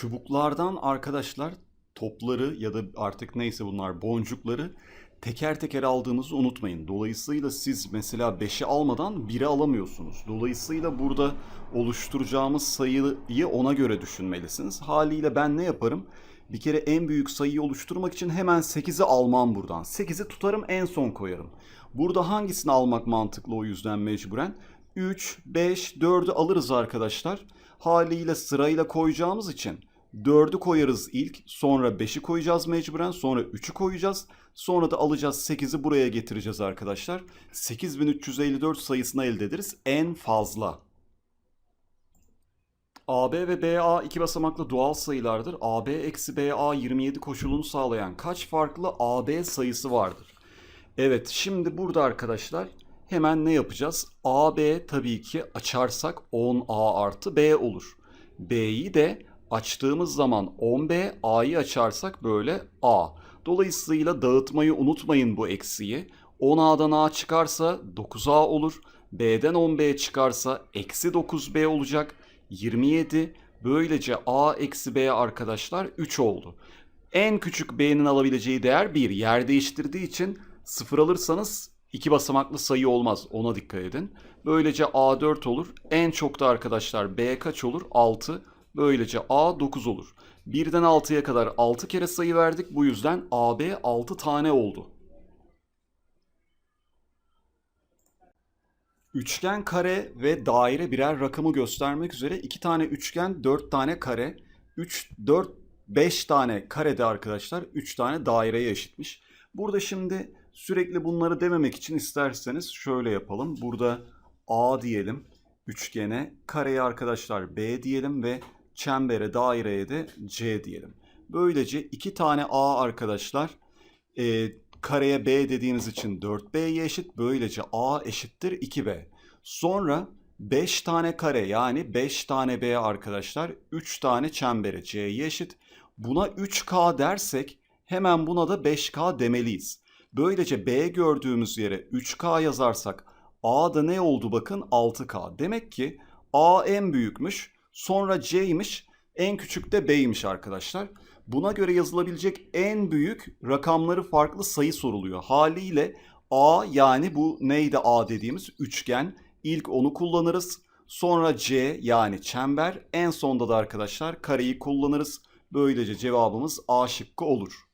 Çubuklardan arkadaşlar topları ya da artık neyse bunlar boncukları teker teker aldığınızı unutmayın. Dolayısıyla siz mesela 5'i almadan 1'i alamıyorsunuz. Dolayısıyla burada oluşturacağımız sayıyı ona göre düşünmelisiniz. Haliyle ben ne yaparım? Bir kere en büyük sayıyı oluşturmak için hemen 8'i almam buradan. 8'i tutarım en son koyarım. Burada hangisini almak mantıklı o yüzden mecburen? 3, 5, 4'ü alırız arkadaşlar. Haliyle sırayla koyacağımız için 4'ü koyarız ilk, sonra 5'i koyacağız mecburen, sonra 3'ü koyacağız. Sonra da alacağız 8'i buraya getireceğiz arkadaşlar. 8354 sayısını elde ederiz en fazla. AB ve BA iki basamaklı doğal sayılardır. AB eksi BA 27 koşulunu sağlayan kaç farklı AB sayısı vardır? Evet şimdi burada arkadaşlar hemen ne yapacağız? AB tabii ki açarsak 10A artı B olur. B'yi de açtığımız zaman 10B, A'yı açarsak böyle A. Dolayısıyla dağıtmayı unutmayın bu eksiği. 10A'dan A çıkarsa 9A olur. B'den 10B çıkarsa eksi 9B olacak. 27. Böylece A eksi B arkadaşlar 3 oldu. En küçük B'nin alabileceği değer 1. Yer değiştirdiği için 0 alırsanız iki basamaklı sayı olmaz. Ona dikkat edin. Böylece A 4 olur. En çok da arkadaşlar B kaç olur? 6. Böylece A 9 olur. 1'den 6'ya kadar 6 kere sayı verdik. Bu yüzden AB 6 tane oldu. Üçgen, kare ve daire birer rakamı göstermek üzere iki tane üçgen, dört tane kare, 3, 4, 5 tane karede arkadaşlar 3 tane daireye eşitmiş. Burada şimdi sürekli bunları dememek için isterseniz şöyle yapalım. Burada A diyelim üçgene, kareye arkadaşlar B diyelim ve çembere, daireye de C diyelim. Böylece iki tane A arkadaşlar e, kareye B dediğimiz için 4B'ye eşit. Böylece A eşittir 2B. Sonra 5 tane kare yani 5 tane B arkadaşlar 3 tane çembere C'ye eşit. Buna 3K dersek hemen buna da 5K demeliyiz. Böylece B gördüğümüz yere 3K yazarsak A'da ne oldu bakın 6K. Demek ki A en büyükmüş sonra C'ymiş en küçük de B'ymiş arkadaşlar. Buna göre yazılabilecek en büyük rakamları farklı sayı soruluyor. Haliyle A yani bu neydi A dediğimiz üçgen. İlk onu kullanırız. Sonra C yani çember. En sonda da arkadaşlar kareyi kullanırız. Böylece cevabımız A şıkkı olur.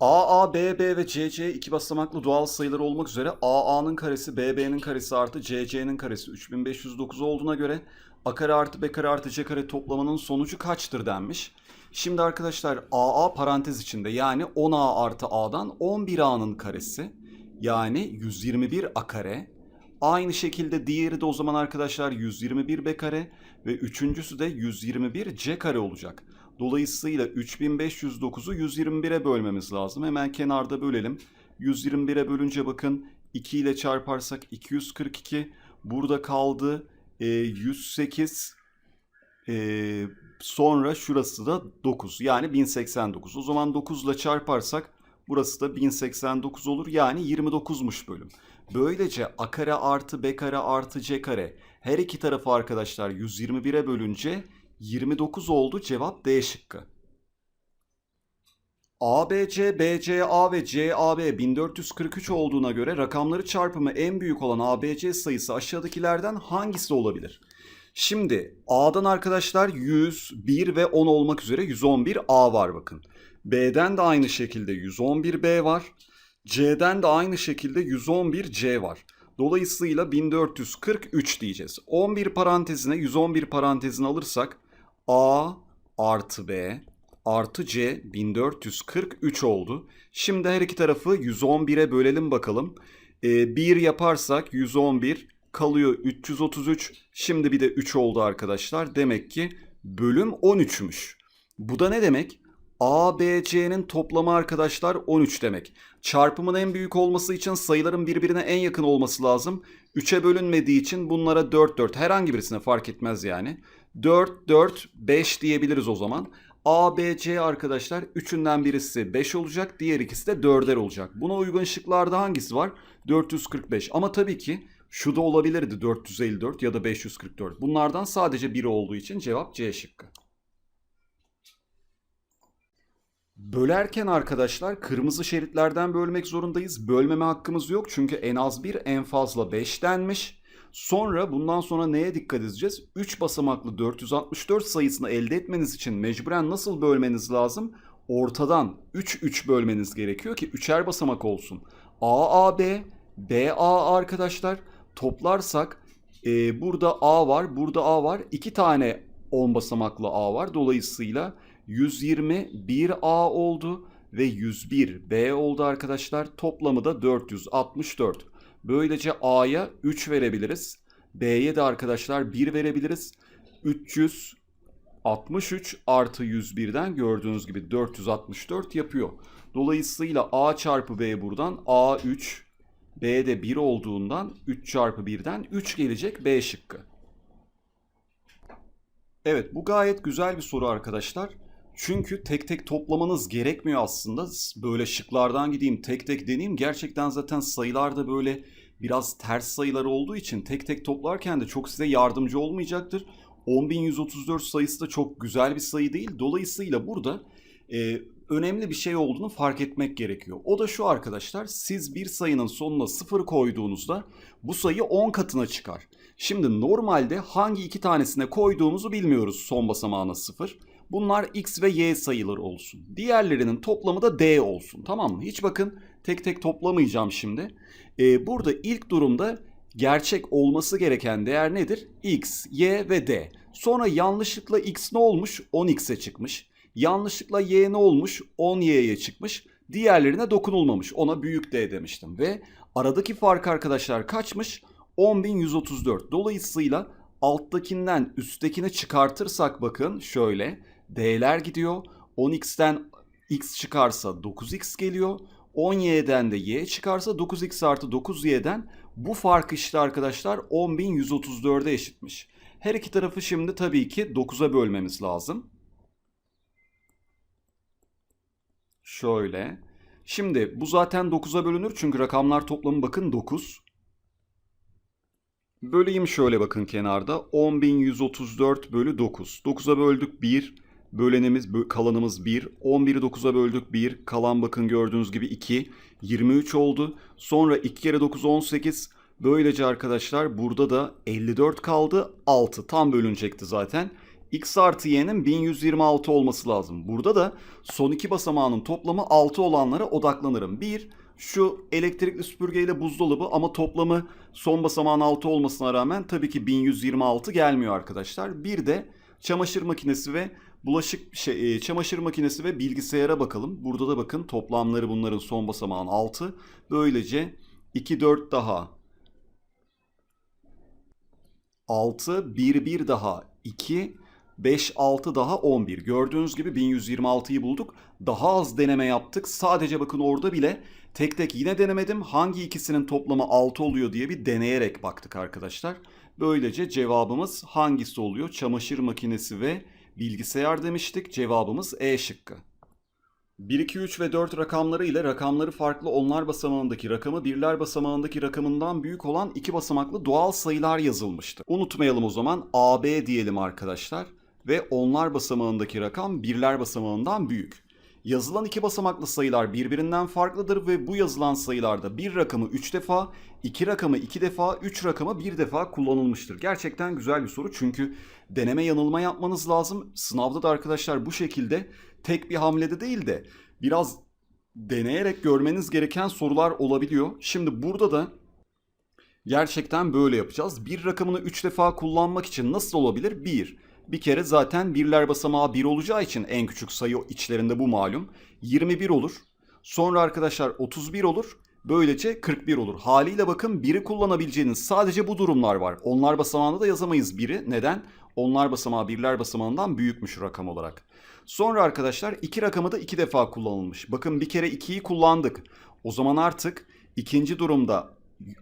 AA, BB ve CC iki basamaklı doğal sayılar olmak üzere AA'nın karesi BB'nin karesi artı CC'nin karesi 3509 olduğuna göre A kare artı B kare artı C kare toplamanın sonucu kaçtır denmiş. Şimdi arkadaşlar AA parantez içinde yani 10A artı A'dan 11A'nın karesi yani 121 A kare. Aynı şekilde diğeri de o zaman arkadaşlar 121 B kare ve üçüncüsü de 121 C kare olacak. Dolayısıyla 3509'u 121'e bölmemiz lazım. Hemen kenarda bölelim. 121'e bölünce bakın 2 ile çarparsak 242. Burada kaldı e, 108. E, sonra şurası da 9 yani 1089. O zaman 9 ile çarparsak burası da 1089 olur. Yani 29'muş bölüm. Böylece a kare artı b kare artı c kare her iki tarafı arkadaşlar 121'e bölünce 29 oldu. Cevap D şıkkı. ABC, BCA ve CAB 1443 olduğuna göre rakamları çarpımı en büyük olan ABC sayısı aşağıdakilerden hangisi olabilir? Şimdi A'dan arkadaşlar 100, 1 ve 10 olmak üzere 111 A var bakın. B'den de aynı şekilde 111 B var. C'den de aynı şekilde 111 C var. Dolayısıyla 1443 diyeceğiz. 11 parantezine 111 parantezini alırsak A artı B artı C 1443 oldu. Şimdi her iki tarafı 111'e bölelim bakalım. Ee, 1 yaparsak 111 kalıyor 333. Şimdi bir de 3 oldu arkadaşlar. Demek ki bölüm 13'müş. Bu da ne demek? A, B, C'nin toplamı arkadaşlar 13 demek. Çarpımın en büyük olması için sayıların birbirine en yakın olması lazım. 3'e bölünmediği için bunlara 4, 4 herhangi birisine fark etmez yani. 4, 4, 5 diyebiliriz o zaman. A, B, C arkadaşlar üçünden birisi 5 olacak. Diğer ikisi de 4'er olacak. Buna uygun şıklarda hangisi var? 445. Ama tabii ki şu da olabilirdi 454 ya da 544. Bunlardan sadece biri olduğu için cevap C şıkkı. Bölerken arkadaşlar kırmızı şeritlerden bölmek zorundayız. Bölmeme hakkımız yok çünkü en az bir en fazla 5 denmiş. Sonra bundan sonra neye dikkat edeceğiz? 3 basamaklı 464 sayısını elde etmeniz için mecburen nasıl bölmeniz lazım? Ortadan 3 3 bölmeniz gerekiyor ki üçer basamak olsun. A A B B A arkadaşlar toplarsak e, burada A var, burada A var. 2 tane 10 basamaklı A var. Dolayısıyla 121 A oldu ve 101 B oldu arkadaşlar. Toplamı da 464. Böylece A'ya 3 verebiliriz. B'ye de arkadaşlar 1 verebiliriz. 363 artı 101'den gördüğünüz gibi 464 yapıyor. Dolayısıyla A çarpı B buradan A3 B de 1 olduğundan 3 çarpı 1'den 3 gelecek B şıkkı. Evet bu gayet güzel bir soru arkadaşlar. Çünkü tek tek toplamanız gerekmiyor aslında. Böyle şıklardan gideyim tek tek deneyeyim. Gerçekten zaten sayılarda böyle biraz ters sayılar olduğu için tek tek toplarken de çok size yardımcı olmayacaktır. 10.134 sayısı da çok güzel bir sayı değil. Dolayısıyla burada e, önemli bir şey olduğunu fark etmek gerekiyor. O da şu arkadaşlar. Siz bir sayının sonuna 0 koyduğunuzda bu sayı 10 katına çıkar. Şimdi normalde hangi iki tanesine koyduğumuzu bilmiyoruz son basamağına 0. Bunlar x ve y sayıları olsun. Diğerlerinin toplamı da d olsun. Tamam mı? Hiç bakın tek tek toplamayacağım şimdi. Ee, burada ilk durumda gerçek olması gereken değer nedir? x, y ve d. Sonra yanlışlıkla x ne olmuş? 10x'e çıkmış. Yanlışlıkla y ne olmuş? 10y'ye çıkmış. Diğerlerine dokunulmamış. Ona büyük D demiştim. Ve aradaki fark arkadaşlar kaçmış? 10.134. Dolayısıyla alttakinden üsttekini çıkartırsak bakın şöyle. D'ler gidiyor. 10x'ten x çıkarsa 9x geliyor. 10y'den de y çıkarsa 9x artı 9y'den bu fark işte arkadaşlar 10.134'e eşitmiş. Her iki tarafı şimdi tabii ki 9'a bölmemiz lazım. Şöyle. Şimdi bu zaten 9'a bölünür çünkü rakamlar toplamı bakın 9. Böleyim şöyle bakın kenarda. 10.134 bölü 9. 9'a böldük 1. Bölenimiz, kalanımız 1. 11'i 9'a böldük 1. Kalan bakın gördüğünüz gibi 2. 23 oldu. Sonra 2 kere 9 18. Böylece arkadaşlar burada da 54 kaldı. 6 tam bölünecekti zaten. X artı y'nin 1126 olması lazım. Burada da son iki basamağının toplamı 6 olanlara odaklanırım. 1 şu elektrikli süpürgeyle buzdolabı ama toplamı son basamağın 6 olmasına rağmen tabii ki 1126 gelmiyor arkadaşlar. Bir de çamaşır makinesi ve bulaşık şey, e, çamaşır makinesi ve bilgisayara bakalım. Burada da bakın toplamları bunların son basamağın 6. Böylece 2 4 daha 6 1 1 daha 2 5, 6 daha 11. Gördüğünüz gibi 1126'yı bulduk. Daha az deneme yaptık. Sadece bakın orada bile tek tek yine denemedim. Hangi ikisinin toplamı 6 oluyor diye bir deneyerek baktık arkadaşlar. Böylece cevabımız hangisi oluyor? Çamaşır makinesi ve bilgisayar demiştik. Cevabımız E şıkkı. 1, 2, 3 ve 4 rakamları ile rakamları farklı onlar basamağındaki rakamı birler basamağındaki rakamından büyük olan iki basamaklı doğal sayılar yazılmıştır. Unutmayalım o zaman AB diyelim arkadaşlar ve onlar basamağındaki rakam birler basamağından büyük. Yazılan iki basamaklı sayılar birbirinden farklıdır ve bu yazılan sayılarda bir rakamı 3 defa, iki rakamı 2 defa, 3 rakamı bir defa kullanılmıştır. Gerçekten güzel bir soru çünkü deneme yanılma yapmanız lazım. Sınavda da arkadaşlar bu şekilde tek bir hamlede değil de biraz deneyerek görmeniz gereken sorular olabiliyor. Şimdi burada da gerçekten böyle yapacağız. Bir rakamını 3 defa kullanmak için nasıl olabilir? 1 bir kere zaten birler basamağı 1 olacağı için en küçük sayı içlerinde bu malum. 21 olur. Sonra arkadaşlar 31 olur. Böylece 41 olur. Haliyle bakın 1'i kullanabileceğiniz sadece bu durumlar var. Onlar basamağında da yazamayız 1'i. Neden? Onlar basamağı birler basamağından büyükmüş rakam olarak. Sonra arkadaşlar 2 rakamı da 2 defa kullanılmış. Bakın bir kere 2'yi kullandık. O zaman artık ikinci durumda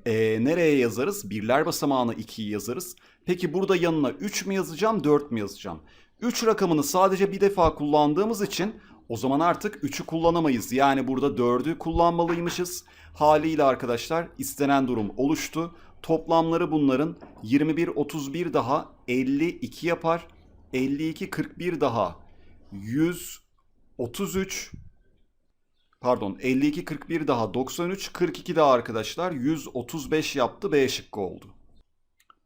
e, nereye yazarız? Birler basamağına 2'yi yazarız. Peki burada yanına 3 mü yazacağım 4 mü yazacağım? 3 rakamını sadece bir defa kullandığımız için o zaman artık 3'ü kullanamayız. Yani burada 4'ü kullanmalıymışız. Haliyle arkadaşlar istenen durum oluştu. Toplamları bunların 21, 31 daha 52 yapar. 52, 41 daha 133 Pardon 52 41 daha 93 42 daha arkadaşlar 135 yaptı B şıkkı oldu.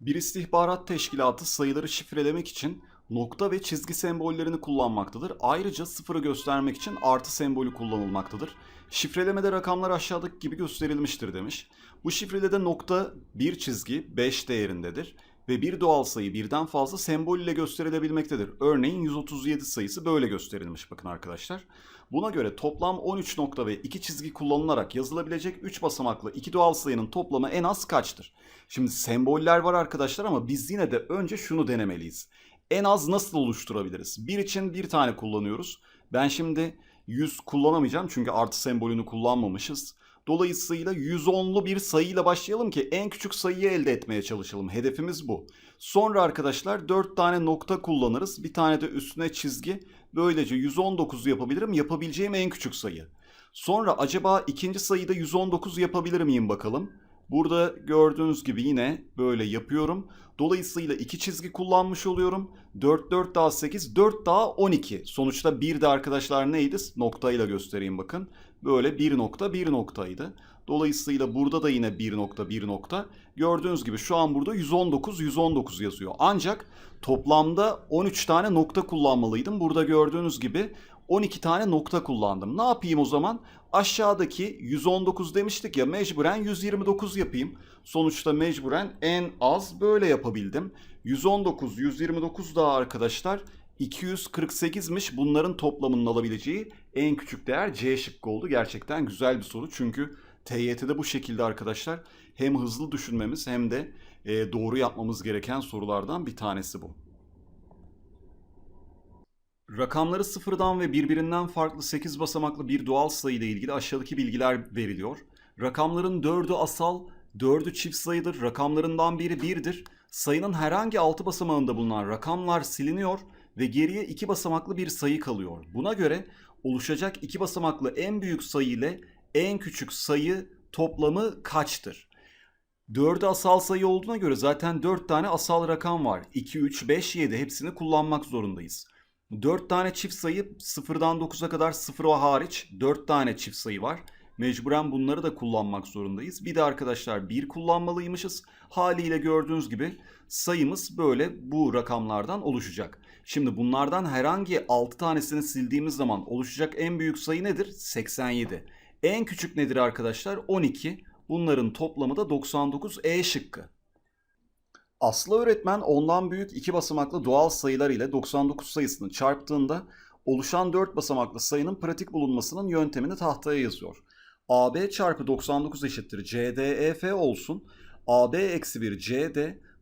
Bir istihbarat teşkilatı sayıları şifrelemek için nokta ve çizgi sembollerini kullanmaktadır. Ayrıca sıfırı göstermek için artı sembolü kullanılmaktadır. Şifrelemede rakamlar aşağıdaki gibi gösterilmiştir demiş. Bu şifrelede nokta bir çizgi 5 değerindedir ve bir doğal sayı birden fazla sembol ile gösterilebilmektedir. Örneğin 137 sayısı böyle gösterilmiş bakın arkadaşlar. Buna göre toplam 13 nokta ve 2 çizgi kullanılarak yazılabilecek 3 basamaklı 2 doğal sayının toplamı en az kaçtır? Şimdi semboller var arkadaşlar ama biz yine de önce şunu denemeliyiz. En az nasıl oluşturabiliriz? Bir için bir tane kullanıyoruz. Ben şimdi 100 kullanamayacağım çünkü artı sembolünü kullanmamışız. Dolayısıyla 110'lu bir sayıyla başlayalım ki en küçük sayıyı elde etmeye çalışalım. Hedefimiz bu. Sonra arkadaşlar 4 tane nokta kullanırız. Bir tane de üstüne çizgi. Böylece 119 yapabilirim. Yapabileceğim en küçük sayı. Sonra acaba ikinci sayıda 119 yapabilir miyim bakalım. Burada gördüğünüz gibi yine böyle yapıyorum. Dolayısıyla iki çizgi kullanmış oluyorum. 4 4 daha 8, 4 daha 12. Sonuçta bir de arkadaşlar neydi? Noktayla göstereyim bakın. Böyle bir nokta bir noktaydı. Dolayısıyla burada da yine bir nokta bir nokta. Gördüğünüz gibi şu an burada 119 119 yazıyor. Ancak toplamda 13 tane nokta kullanmalıydım. Burada gördüğünüz gibi 12 tane nokta kullandım. Ne yapayım o zaman? Aşağıdaki 119 demiştik ya mecburen 129 yapayım. Sonuçta mecburen en az böyle yapabildim. 119, 129 daha arkadaşlar 248'miş. Bunların toplamının alabileceği en küçük değer C şıkkı oldu. Gerçekten güzel bir soru. Çünkü TYT'de bu şekilde arkadaşlar hem hızlı düşünmemiz hem de e, doğru yapmamız gereken sorulardan bir tanesi bu. Rakamları sıfırdan ve birbirinden farklı 8 basamaklı bir doğal sayı ile ilgili aşağıdaki bilgiler veriliyor. Rakamların 4'ü asal, 4'ü çift sayıdır. Rakamlarından biri 1'dir. Sayının herhangi 6 basamağında bulunan rakamlar siliniyor ve geriye 2 basamaklı bir sayı kalıyor. Buna göre oluşacak 2 basamaklı en büyük sayı ile en küçük sayı toplamı kaçtır? 4'ü asal sayı olduğuna göre zaten 4 tane asal rakam var. 2, 3, 5, 7 hepsini kullanmak zorundayız. 4 tane çift sayı 0'dan 9'a kadar 0 o hariç 4 tane çift sayı var. Mecburen bunları da kullanmak zorundayız. Bir de arkadaşlar 1 kullanmalıymışız. Haliyle gördüğünüz gibi sayımız böyle bu rakamlardan oluşacak. Şimdi bunlardan herhangi 6 tanesini sildiğimiz zaman oluşacak en büyük sayı nedir? 87. En küçük nedir arkadaşlar? 12. Bunların toplamı da 99 E şıkkı. Aslı öğretmen ondan büyük iki basamaklı doğal sayılar ile 99 sayısını çarptığında oluşan 4 basamaklı sayının pratik bulunmasının yöntemini tahtaya yazıyor. AB çarpı 99 eşittir CDEF olsun. AB eksi 1 CD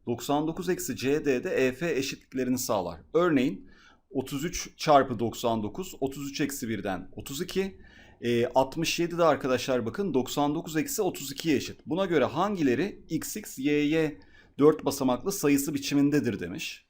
99 eksi CD'de EF eşitliklerini sağlar. Örneğin 33 çarpı 99 33 eksi 1'den 32 e, 67 de arkadaşlar bakın 99 eksi 32'ye eşit. Buna göre hangileri XX, YY 4 basamaklı sayısı biçimindedir demiş.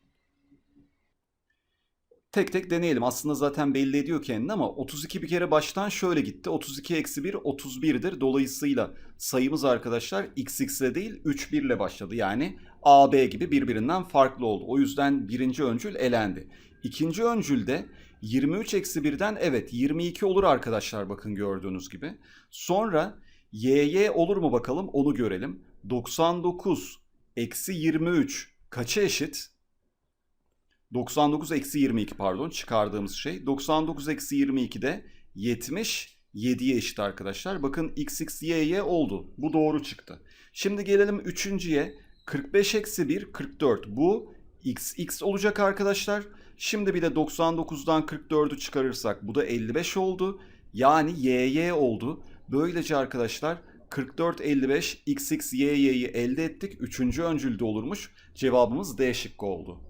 Tek tek deneyelim. Aslında zaten belli ediyor kendini ama 32 bir kere baştan şöyle gitti. 32 eksi 1 31'dir. Dolayısıyla sayımız arkadaşlar XX ile değil 3 1 ile başladı. Yani AB gibi birbirinden farklı oldu. O yüzden birinci öncül elendi. İkinci öncülde 23 eksi 1'den evet 22 olur arkadaşlar bakın gördüğünüz gibi. Sonra YY olur mu bakalım onu görelim. 99 eksi 23 kaça eşit? 99 eksi 22 pardon çıkardığımız şey. 99 eksi 22 de 70 7'ye eşit arkadaşlar. Bakın x x y y oldu. Bu doğru çıktı. Şimdi gelelim üçüncüye. 45 eksi 1 44. Bu x x olacak arkadaşlar. Şimdi bir de 99'dan 44'ü çıkarırsak bu da 55 oldu. Yani y y oldu. Böylece arkadaşlar 44 55 xx y'yi elde ettik. Üçüncü öncülde olurmuş. Cevabımız D şıkkı oldu.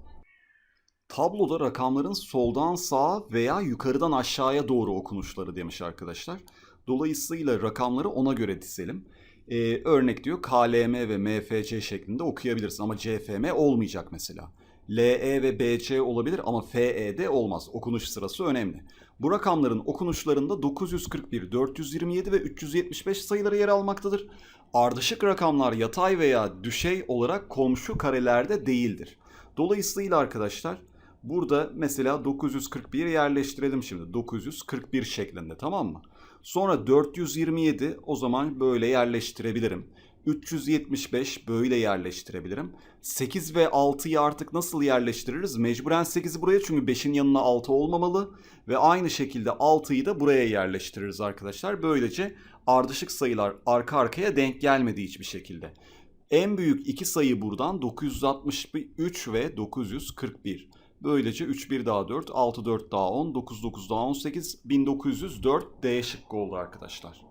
Tabloda rakamların soldan sağa veya yukarıdan aşağıya doğru okunuşları demiş arkadaşlar. Dolayısıyla rakamları ona göre dizelim. Ee, örnek diyor KLM ve MFC şeklinde okuyabilirsin ama CFM olmayacak mesela. LE ve BC olabilir ama FED olmaz. Okunuş sırası önemli. Bu rakamların okunuşlarında 941, 427 ve 375 sayıları yer almaktadır. Ardışık rakamlar yatay veya düşey olarak komşu karelerde değildir. Dolayısıyla arkadaşlar burada mesela 941 yerleştirelim şimdi. 941 şeklinde tamam mı? Sonra 427 o zaman böyle yerleştirebilirim. 375 böyle yerleştirebilirim. 8 ve 6'yı artık nasıl yerleştiririz? Mecburen 8'i buraya çünkü 5'in yanına 6 olmamalı. Ve aynı şekilde 6'yı da buraya yerleştiririz arkadaşlar. Böylece ardışık sayılar arka arkaya denk gelmedi hiçbir şekilde. En büyük iki sayı buradan 963 ve 941. Böylece 3 1 daha 4, 6 4 daha 10, 9 9 daha 18, 1904 D şıkkı oldu arkadaşlar.